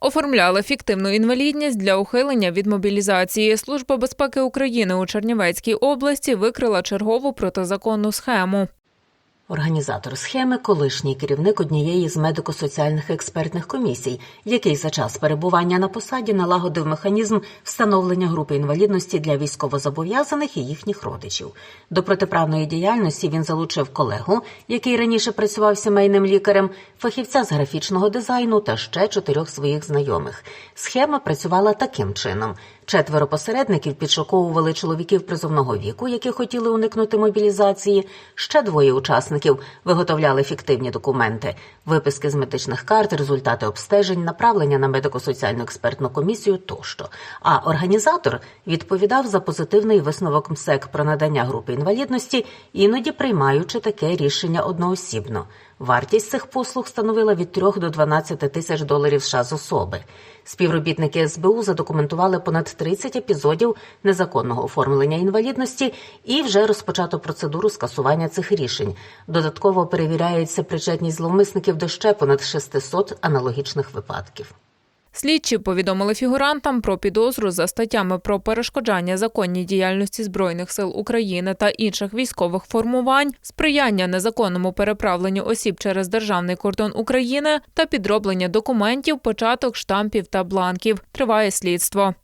Оформляли фіктивну інвалідність для ухилення від мобілізації. Служба безпеки України у Чернівецькій області викрила чергову протизаконну схему. Організатор схеми колишній керівник однієї з медико-соціальних експертних комісій, який за час перебування на посаді налагодив механізм встановлення групи інвалідності для військовозобов'язаних і їхніх родичів. До протиправної діяльності він залучив колегу, який раніше працював сімейним лікарем, фахівця з графічного дизайну та ще чотирьох своїх знайомих. Схема працювала таким чином. Четверо посередників підшуковували чоловіків призовного віку, які хотіли уникнути мобілізації. Ще двоє учасників виготовляли фіктивні документи, виписки з медичних карт, результати обстежень, направлення на медико-соціальну експертну комісію тощо. А організатор відповідав за позитивний висновок МСЕК про надання групи інвалідності, іноді приймаючи таке рішення одноосібно. Вартість цих послуг становила від 3 до 12 тисяч доларів США з особи. Співробітники СБУ задокументували понад 30 епізодів незаконного оформлення інвалідності і вже розпочато процедуру скасування цих рішень. Додатково перевіряється причетність зловмисників до ще понад 600 аналогічних випадків. Слідчі повідомили фігурантам про підозру за статтями про перешкоджання законній діяльності збройних сил України та інших військових формувань, сприяння незаконному переправленню осіб через державний кордон України та підроблення документів, початок штампів та бланків. Триває слідство.